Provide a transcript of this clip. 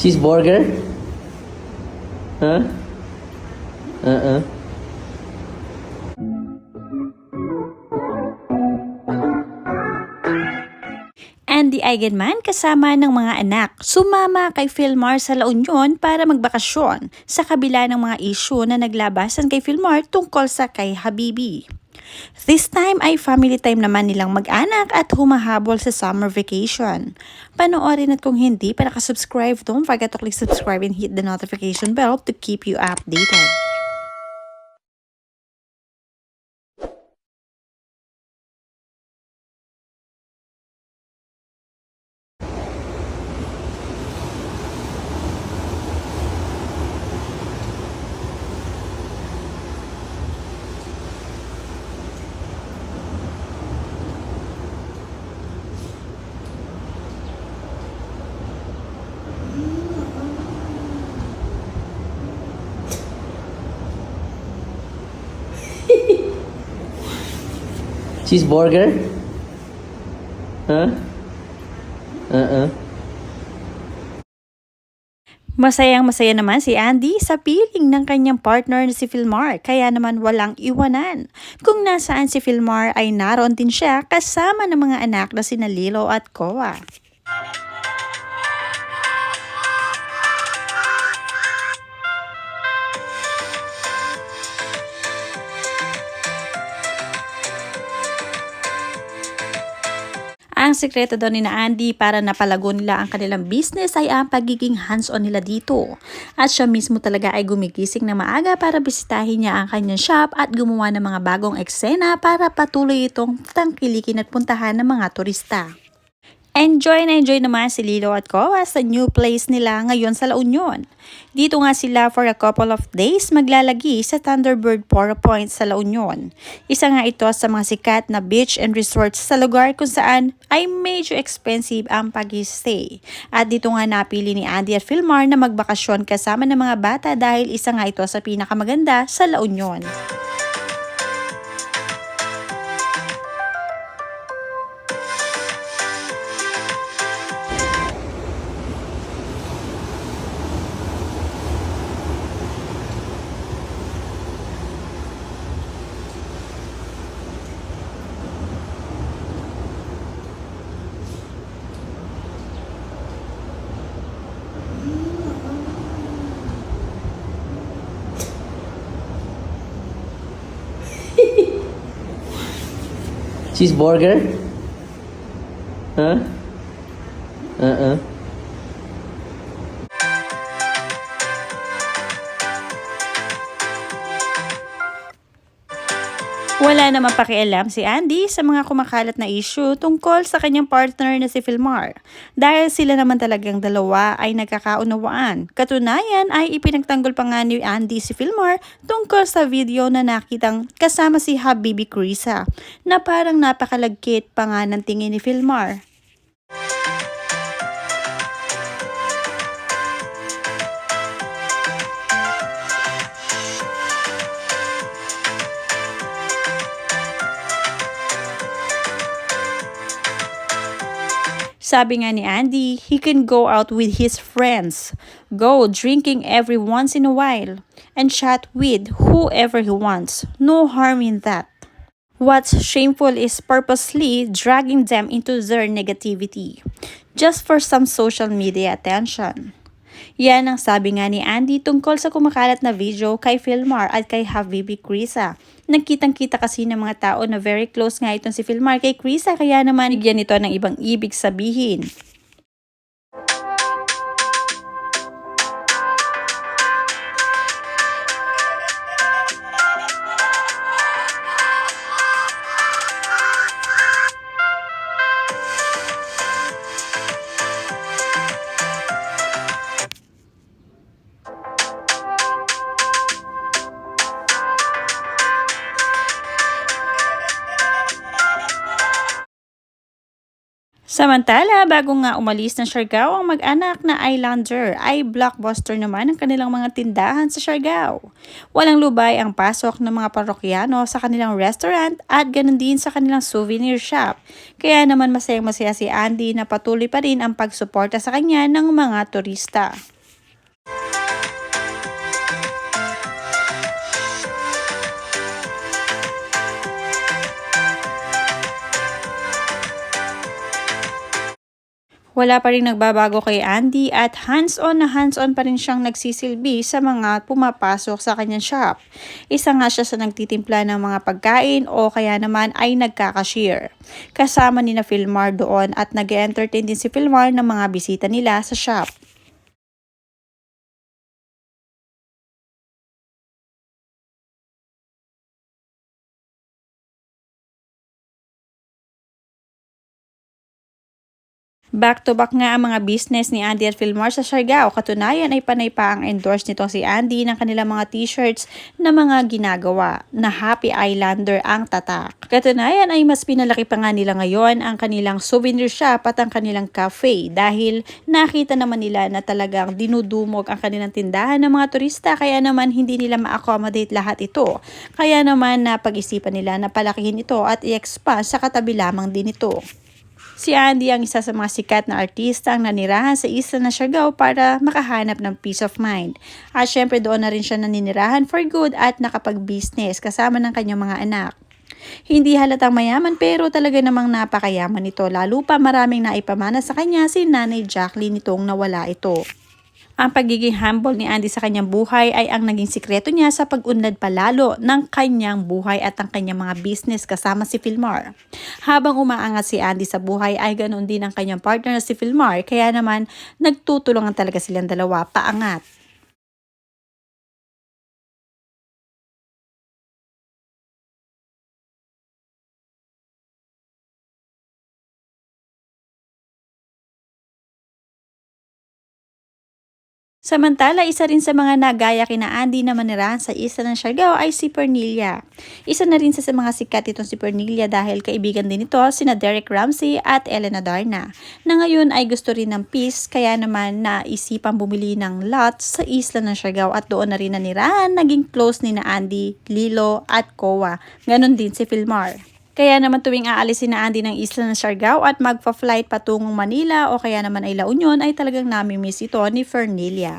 Cheeseburger? Huh? Uh-uh. Andy Eigenman kasama ng mga anak sumama kay Philmar sa La Union para magbakasyon sa kabila ng mga isyu na naglabasan kay Philmar tungkol sa kay Habibi. This time ay family time naman nilang mag-anak at humahabol sa summer vacation. Panoorin at kung hindi pa nakasubscribe, don't forget to click subscribe and hit the notification bell to keep you updated. Cheeseburger? Huh? Uh-uh. Masayang masaya naman si Andy sa piling ng kanyang partner na si Philmar kaya naman walang iwanan. Kung nasaan si Philmar ay naroon din siya kasama ng mga anak na sina Lilo at Koa. Ang sekreto daw ni na Andy para napalago nila ang kanilang business ay ang pagiging hands-on nila dito. At siya mismo talaga ay gumigising na maaga para bisitahin niya ang kanyang shop at gumawa ng mga bagong eksena para patuloy itong tangkilikin at puntahan ng mga turista. Enjoy na enjoy naman si Lilo at Koa sa new place nila ngayon sa La Union. Dito nga sila for a couple of days maglalagi sa Thunderbird Poro Point sa La Union. Isa nga ito sa mga sikat na beach and resorts sa lugar kung saan ay medyo expensive ang pag-stay. At dito nga napili ni Andy at Philmar na magbakasyon kasama ng mga bata dahil isa nga ito sa pinakamaganda sa La Union. Cheeseburger? Huh? Uh-uh. Wala naman pakialam si Andy sa mga kumakalat na issue tungkol sa kanyang partner na si Philmar. Dahil sila naman talagang dalawa ay nagkakaunawaan. Katunayan ay ipinagtanggol pa nga ni Andy si Philmar tungkol sa video na nakitang kasama si Habibi Krisa na parang napakalagkit pa nga ng tingin ni Philmar. Sabi nga ni Andy, he can go out with his friends, go drinking every once in a while, and chat with whoever he wants. No harm in that. What's shameful is purposely dragging them into their negativity, just for some social media attention. Yan ang sabi nga ni Andy tungkol sa kumakalat na video kay Philmar at kay Habibi Krisa. Nagkitang-kita kasi ng mga tao na very close nga itong si Philmar kay Krisa kaya naman bigyan ito ng ibang ibig sabihin. Samantala, bago nga umalis ng Siargao ang mag-anak na Islander, ay blockbuster naman ang kanilang mga tindahan sa Siargao. Walang lubay ang pasok ng mga parokyano sa kanilang restaurant at ganun din sa kanilang souvenir shop. Kaya naman masayang masaya si Andy na patuloy pa rin ang pagsuporta sa kanya ng mga turista. Wala pa rin nagbabago kay Andy at hands-on na hands-on pa rin siyang nagsisilbi sa mga pumapasok sa kanyang shop. Isa nga siya sa nagtitimpla ng mga pagkain o kaya naman ay nagkakashare. Kasama ni na Filmar doon at nag entertain din si Filmar ng mga bisita nila sa shop. Back to back nga ang mga business ni Andy at Filmar sa Siargao. Katunayan ay panay pa ang endorse nitong si Andy ng kanilang mga t-shirts na mga ginagawa na Happy Islander ang tatak. Katunayan ay mas pinalaki pa nga nila ngayon ang kanilang souvenir shop at ang kanilang cafe dahil nakita naman nila na talagang dinudumog ang kanilang tindahan ng mga turista kaya naman hindi nila ma-accommodate lahat ito. Kaya naman napag-isipan nila na palakihin ito at i-expand sa katabi lamang din ito. Si Andy ang isa sa mga sikat na artista ang nanirahan sa isla ng Siargao para makahanap ng peace of mind. At syempre doon na rin siya naninirahan for good at nakapag-business kasama ng kanyang mga anak. Hindi halatang mayaman pero talaga namang napakayaman ito lalo pa maraming naipamana sa kanya si Nanay Jacqueline nitong nawala ito. Ang pagiging humble ni Andy sa kanyang buhay ay ang naging sikreto niya sa pag-unlad palalo ng kanyang buhay at ang kanyang mga business kasama si Filmar. Habang umaangat si Andy sa buhay ay ganoon din ang kanyang partner na si Filmar kaya naman nagtutulungan talaga silang dalawa paangat. Samantala, isa rin sa mga nagaya kina Andy na manirahan sa isla ng Siargao ay si Pernilia. Isa na rin sa, sa mga sikat itong si Pernilia dahil kaibigan din ito sina Derek Ramsey at Elena Darna na ngayon ay gusto rin ng peace kaya naman naisipang bumili ng lot sa isla ng Siargao at doon na rin nanirahan naging close ni na Andy, Lilo at Kowa. Ganon din si Filmar. Kaya naman tuwing aalis si na Andy ng isla ng Siargao at magpa-flight patungong Manila o kaya naman ay La Union ay talagang namimiss ito ni Fernilia.